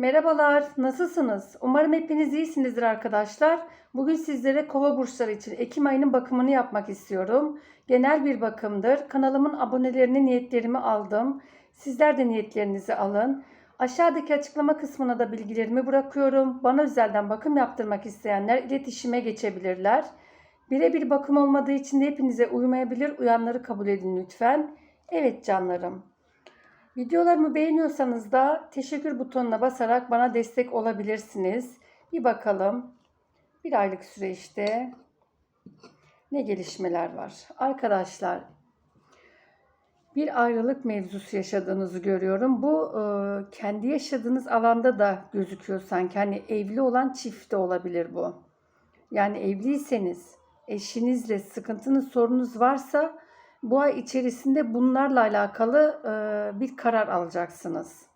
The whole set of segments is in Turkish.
Merhabalar, nasılsınız? Umarım hepiniz iyisinizdir arkadaşlar. Bugün sizlere kova burçları için Ekim ayının bakımını yapmak istiyorum. Genel bir bakımdır. Kanalımın abonelerini niyetlerimi aldım. Sizler de niyetlerinizi alın. Aşağıdaki açıklama kısmına da bilgilerimi bırakıyorum. Bana özelden bakım yaptırmak isteyenler iletişime geçebilirler. Birebir bakım olmadığı için de hepinize uymayabilir. Uyanları kabul edin lütfen. Evet canlarım. Videolarımı beğeniyorsanız da teşekkür butonuna basarak bana destek olabilirsiniz. Bir bakalım. Bir aylık süreçte ne gelişmeler var? Arkadaşlar bir ayrılık mevzusu yaşadığınızı görüyorum. Bu e, kendi yaşadığınız alanda da gözüküyor sanki. Hani evli olan çift de olabilir bu. Yani evliyseniz eşinizle sıkıntınız, sorunuz varsa bu ay içerisinde bunlarla alakalı e, bir karar alacaksınız.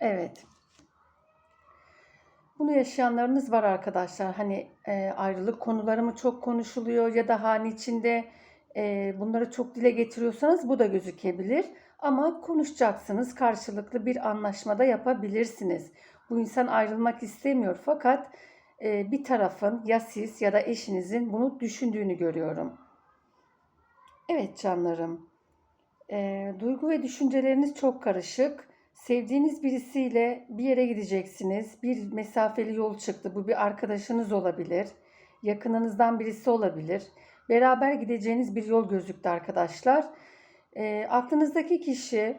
Evet. Bunu yaşayanlarınız var arkadaşlar. Hani e, ayrılık konuları mı çok konuşuluyor ya da hane içinde e, bunları çok dile getiriyorsanız bu da gözükebilir. Ama konuşacaksınız. Karşılıklı bir anlaşmada yapabilirsiniz. Bu insan ayrılmak istemiyor fakat e, bir tarafın ya siz ya da eşinizin bunu düşündüğünü görüyorum. Evet canlarım. E, duygu ve düşünceleriniz çok karışık. Sevdiğiniz birisiyle bir yere gideceksiniz. Bir mesafeli yol çıktı. Bu bir arkadaşınız olabilir. Yakınınızdan birisi olabilir. Beraber gideceğiniz bir yol gözüktü arkadaşlar. E, aklınızdaki kişi,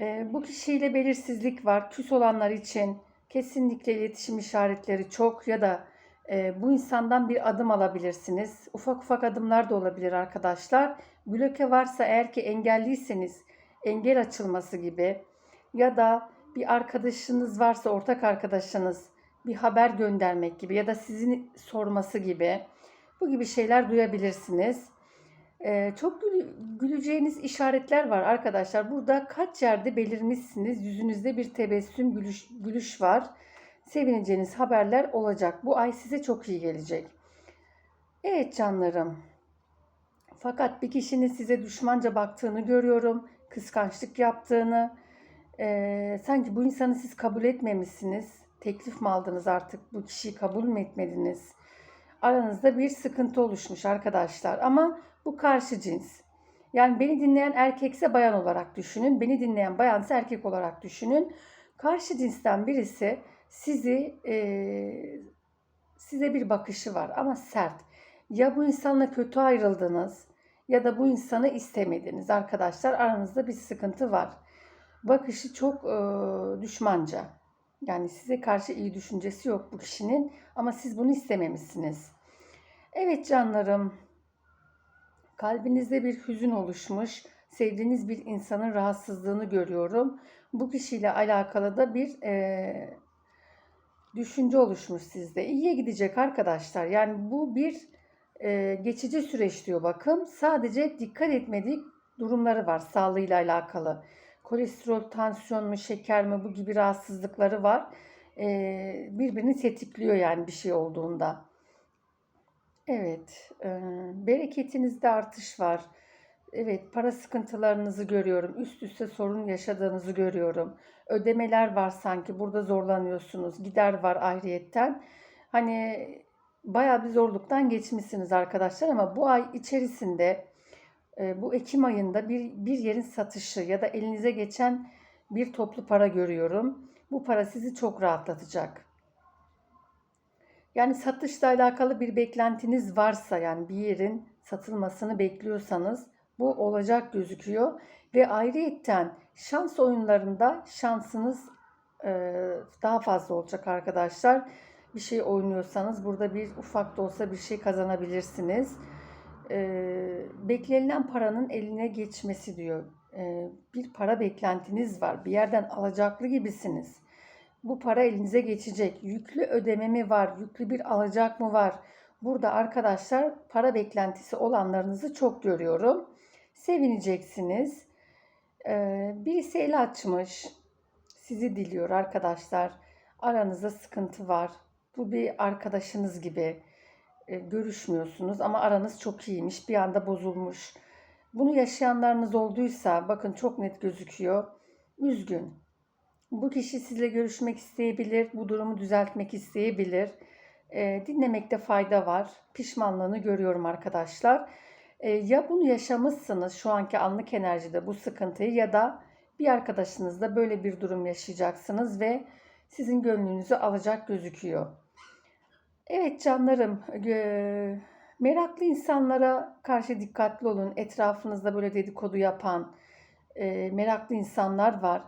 e, bu kişiyle belirsizlik var. Küs olanlar için kesinlikle iletişim işaretleri çok ya da bu insandan bir adım alabilirsiniz. Ufak ufak adımlar da olabilir arkadaşlar. Bloke varsa eğer ki engelliyseniz engel açılması gibi ya da bir arkadaşınız varsa ortak arkadaşınız bir haber göndermek gibi ya da sizin sorması gibi bu gibi şeyler duyabilirsiniz. Ee, çok güleceğiniz işaretler var arkadaşlar. Burada kaç yerde belirmişsiniz. Yüzünüzde bir tebessüm, gülüş, gülüş var. Sevineceğiniz haberler olacak. Bu ay size çok iyi gelecek. Evet canlarım. Fakat bir kişinin size düşmanca baktığını görüyorum. Kıskançlık yaptığını. Ee, sanki bu insanı siz kabul etmemişsiniz. Teklif mi aldınız artık? Bu kişiyi kabul mü etmediniz? Aranızda bir sıkıntı oluşmuş arkadaşlar. Ama bu karşı cins. Yani beni dinleyen erkekse bayan olarak düşünün. Beni dinleyen bayansa erkek olarak düşünün. Karşı cinsten birisi sizi e, size bir bakışı var ama sert. Ya bu insanla kötü ayrıldınız ya da bu insanı istemediniz arkadaşlar. Aranızda bir sıkıntı var. Bakışı çok e, düşmanca. Yani size karşı iyi düşüncesi yok bu kişinin ama siz bunu istememişsiniz. Evet canlarım. Kalbinizde bir hüzün oluşmuş. Sevdiğiniz bir insanın rahatsızlığını görüyorum. Bu kişiyle alakalı da bir e, düşünce oluşmuş sizde. İyiye gidecek arkadaşlar. Yani bu bir e, geçici süreç diyor bakın. Sadece dikkat etmedik durumları var sağlığıyla alakalı. Kolesterol, tansiyon mu, şeker mi bu gibi rahatsızlıkları var. E, birbirini tetikliyor yani bir şey olduğunda. Evet, e, bereketinizde artış var. Evet, para sıkıntılarınızı görüyorum. Üst üste sorun yaşadığınızı görüyorum. Ödemeler var sanki. Burada zorlanıyorsunuz. Gider var ayrıyetten. Hani bayağı bir zorluktan geçmişsiniz arkadaşlar ama bu ay içerisinde e, bu Ekim ayında bir, bir yerin satışı ya da elinize geçen bir toplu para görüyorum. Bu para sizi çok rahatlatacak. Yani satışla alakalı bir beklentiniz varsa yani bir yerin satılmasını bekliyorsanız bu olacak gözüküyor. Ve ayrıyetten şans oyunlarında şansınız e, daha fazla olacak arkadaşlar. Bir şey oynuyorsanız burada bir ufak da olsa bir şey kazanabilirsiniz. E, beklenilen paranın eline geçmesi diyor. E, bir para beklentiniz var. Bir yerden alacaklı gibisiniz. Bu para elinize geçecek. Yüklü ödeme mi var? Yüklü bir alacak mı var? Burada arkadaşlar para beklentisi olanlarınızı çok görüyorum. Sevineceksiniz. Ee, birisi el açmış. Sizi diliyor arkadaşlar. Aranızda sıkıntı var. Bu bir arkadaşınız gibi. Ee, görüşmüyorsunuz ama aranız çok iyiymiş. Bir anda bozulmuş. Bunu yaşayanlarınız olduysa bakın çok net gözüküyor. Üzgün. Bu kişi sizinle görüşmek isteyebilir, bu durumu düzeltmek isteyebilir. Ee, dinlemekte fayda var. Pişmanlığını görüyorum arkadaşlar. Ee, ya bunu yaşamışsınız şu anki anlık enerjide bu sıkıntıyı ya da bir arkadaşınızla böyle bir durum yaşayacaksınız ve sizin gönlünüzü alacak gözüküyor. Evet canlarım, meraklı insanlara karşı dikkatli olun. Etrafınızda böyle dedikodu yapan e, meraklı insanlar var.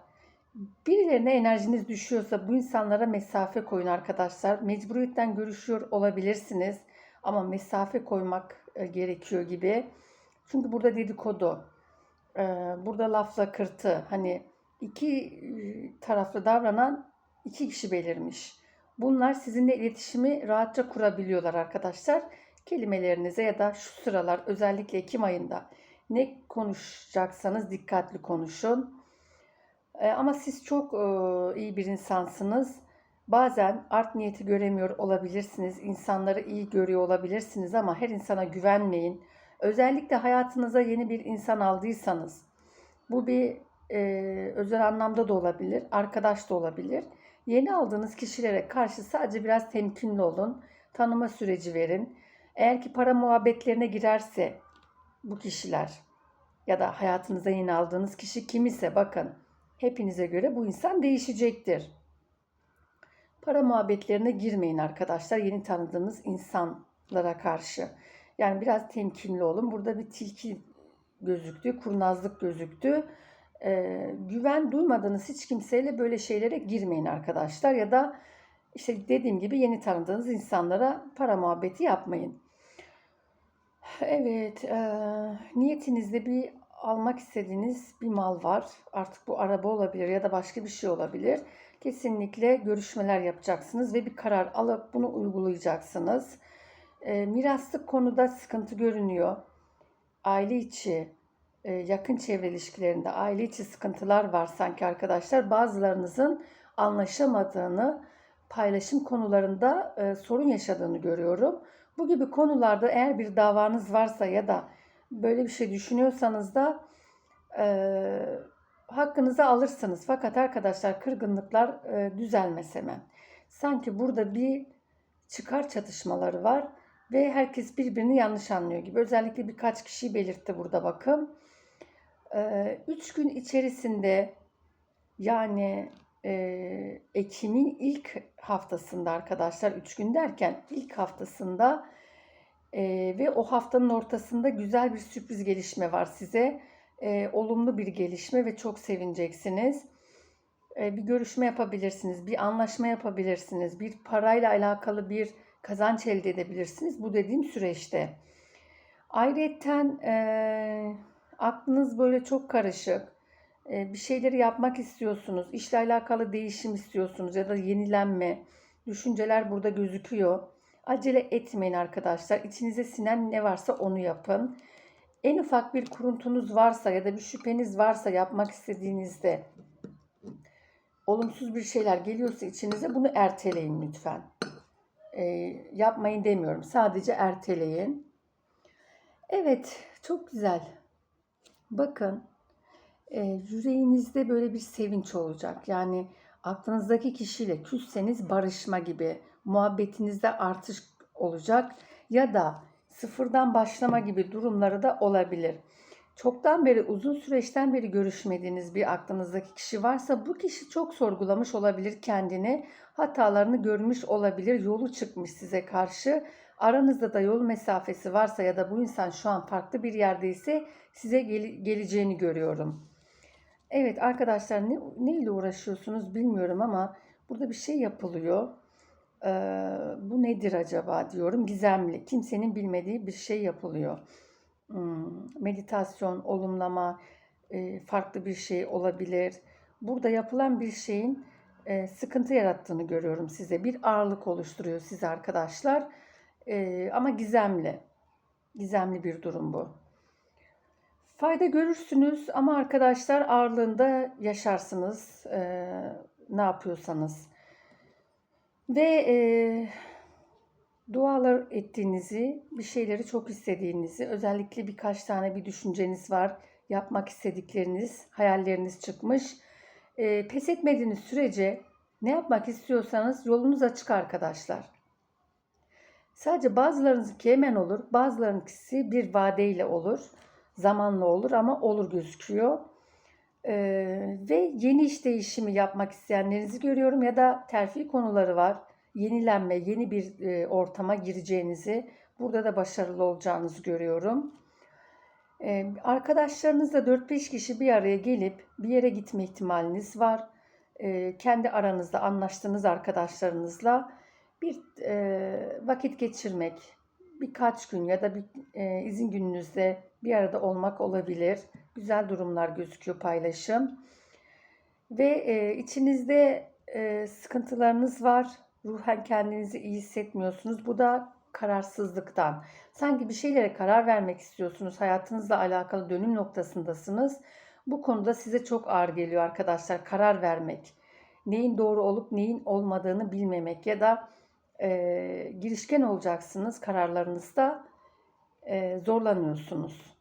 Birilerine enerjiniz düşüyorsa bu insanlara mesafe koyun arkadaşlar. Mecburiyetten görüşüyor olabilirsiniz ama mesafe koymak gerekiyor gibi. Çünkü burada dedikodu, e, burada lafla kırtı, hani iki e, taraflı davranan iki kişi belirmiş. Bunlar sizinle iletişimi rahatça kurabiliyorlar arkadaşlar. Kelimelerinize ya da şu sıralar özellikle Ekim ayında ne konuşacaksanız dikkatli konuşun. E, ama siz çok e, iyi bir insansınız. Bazen art niyeti göremiyor olabilirsiniz. İnsanları iyi görüyor olabilirsiniz ama her insana güvenmeyin. Özellikle hayatınıza yeni bir insan aldıysanız bu bir e, özel anlamda da olabilir, arkadaş da olabilir. Yeni aldığınız kişilere karşı sadece biraz temkinli olun. Tanıma süreci verin. Eğer ki para muhabbetlerine girerse bu kişiler ya da hayatınıza yeni aldığınız kişi kim ise bakın hepinize göre bu insan değişecektir. Para muhabbetlerine girmeyin arkadaşlar yeni tanıdığınız insanlara karşı. Yani biraz temkinli olun. Burada bir tilki gözüktü, kurnazlık gözüktü. Ee, güven duymadığınız hiç kimseyle böyle şeylere girmeyin arkadaşlar. Ya da işte dediğim gibi yeni tanıdığınız insanlara para muhabbeti yapmayın. Evet, e, niyetinizde bir almak istediğiniz bir mal var. Artık bu araba olabilir ya da başka bir şey olabilir. Kesinlikle görüşmeler yapacaksınız ve bir karar alıp bunu uygulayacaksınız. E, miraslık konuda sıkıntı görünüyor. Aile içi, e, yakın çevre ilişkilerinde aile içi sıkıntılar var sanki arkadaşlar. Bazılarınızın anlaşamadığını, paylaşım konularında e, sorun yaşadığını görüyorum. Bu gibi konularda eğer bir davanız varsa ya da böyle bir şey düşünüyorsanız da e, hakkınızı alırsınız. Fakat arkadaşlar kırgınlıklar e, düzelmez hemen. Sanki burada bir çıkar çatışmaları var ve herkes birbirini yanlış anlıyor gibi. Özellikle birkaç kişiyi belirtti burada bakın. E, üç gün içerisinde yani e, Ekim'in ilk haftasında arkadaşlar 3 gün derken ilk haftasında e, ve o haftanın ortasında güzel bir sürpriz gelişme var size. E, olumlu bir gelişme ve çok sevineceksiniz. E, bir görüşme yapabilirsiniz, bir anlaşma yapabilirsiniz, bir parayla alakalı bir kazanç elde edebilirsiniz bu dediğim süreçte. Ayrıca e, aklınız böyle çok karışık bir şeyleri yapmak istiyorsunuz, işle alakalı değişim istiyorsunuz ya da yenilenme, düşünceler burada gözüküyor. Acele etmeyin arkadaşlar. İçinize sinen ne varsa onu yapın. En ufak bir kuruntunuz varsa ya da bir şüpheniz varsa yapmak istediğinizde olumsuz bir şeyler geliyorsa içinize bunu erteleyin lütfen. E, yapmayın demiyorum. Sadece erteleyin. Evet, çok güzel. Bakın e, yüreğinizde böyle bir sevinç olacak. Yani aklınızdaki kişiyle küsseniz barışma gibi, muhabbetinizde artış olacak ya da sıfırdan başlama gibi durumları da olabilir. Çoktan beri uzun süreçten beri görüşmediğiniz bir aklınızdaki kişi varsa bu kişi çok sorgulamış olabilir kendini. Hatalarını görmüş olabilir. Yolu çıkmış size karşı. Aranızda da yol mesafesi varsa ya da bu insan şu an farklı bir yerdeyse size gel- geleceğini görüyorum. Evet arkadaşlar ne, ne ile uğraşıyorsunuz bilmiyorum ama burada bir şey yapılıyor. Ee, bu nedir acaba diyorum. Gizemli. Kimsenin bilmediği bir şey yapılıyor. Hmm, meditasyon, olumlama, e, farklı bir şey olabilir. Burada yapılan bir şeyin e, sıkıntı yarattığını görüyorum size. Bir ağırlık oluşturuyor size arkadaşlar. E, ama gizemli. Gizemli bir durum bu. Fayda görürsünüz ama arkadaşlar ağırlığında yaşarsınız e, ne yapıyorsanız. Ve e, dualar ettiğinizi, bir şeyleri çok istediğinizi, özellikle birkaç tane bir düşünceniz var, yapmak istedikleriniz, hayalleriniz çıkmış. E, pes etmediğiniz sürece ne yapmak istiyorsanız yolunuz açık arkadaşlar. Sadece bazılarınızınki hemen olur, bazılarınkisi bir vadeyle olur, zamanla olur ama olur gözüküyor. Ee, ve yeni iş değişimi yapmak isteyenlerinizi görüyorum ya da terfi konuları var. Yenilenme, yeni bir e, ortama gireceğinizi, burada da başarılı olacağınızı görüyorum. Ee, arkadaşlarınızla 4-5 kişi bir araya gelip bir yere gitme ihtimaliniz var. Ee, kendi aranızda anlaştığınız arkadaşlarınızla bir e, vakit geçirmek, birkaç gün ya da bir e, izin gününüzde bir arada olmak olabilir. Güzel durumlar gözüküyor paylaşım. Ve e, içinizde e, sıkıntılarınız var. Ruhen kendinizi iyi hissetmiyorsunuz. Bu da kararsızlıktan. Sanki bir şeylere karar vermek istiyorsunuz. Hayatınızla alakalı dönüm noktasındasınız. Bu konuda size çok ağır geliyor arkadaşlar. Karar vermek. Neyin doğru olup neyin olmadığını bilmemek ya da e, girişken olacaksınız kararlarınızda e, zorlanıyorsunuz.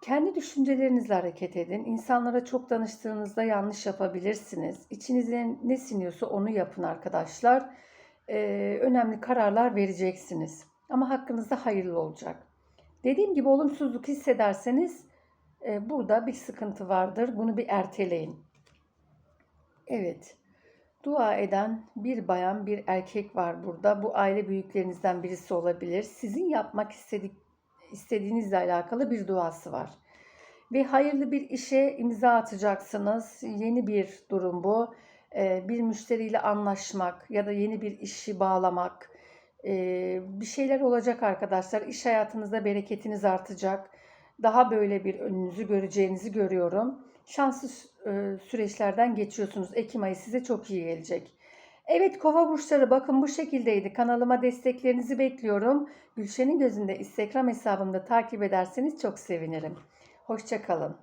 Kendi düşüncelerinizle hareket edin. İnsanlara çok danıştığınızda yanlış yapabilirsiniz. İçinize ne siniyorsa onu yapın arkadaşlar. Ee, önemli kararlar vereceksiniz. Ama hakkınızda hayırlı olacak. Dediğim gibi olumsuzluk hissederseniz e, burada bir sıkıntı vardır. Bunu bir erteleyin. Evet. Dua eden bir bayan, bir erkek var burada. Bu aile büyüklerinizden birisi olabilir. Sizin yapmak istedik, istediğinizle alakalı bir duası var. Ve hayırlı bir işe imza atacaksınız. Yeni bir durum bu. Ee, bir müşteriyle anlaşmak ya da yeni bir işi bağlamak. Ee, bir şeyler olacak arkadaşlar. İş hayatınızda bereketiniz artacak. Daha böyle bir önünüzü göreceğinizi görüyorum. Şanslı e, süreçlerden geçiyorsunuz. Ekim ayı size çok iyi gelecek. Evet kova burçları bakın bu şekildeydi. Kanalıma desteklerinizi bekliyorum. Gülşen'in gözünde Instagram hesabımda takip ederseniz çok sevinirim. Hoşçakalın.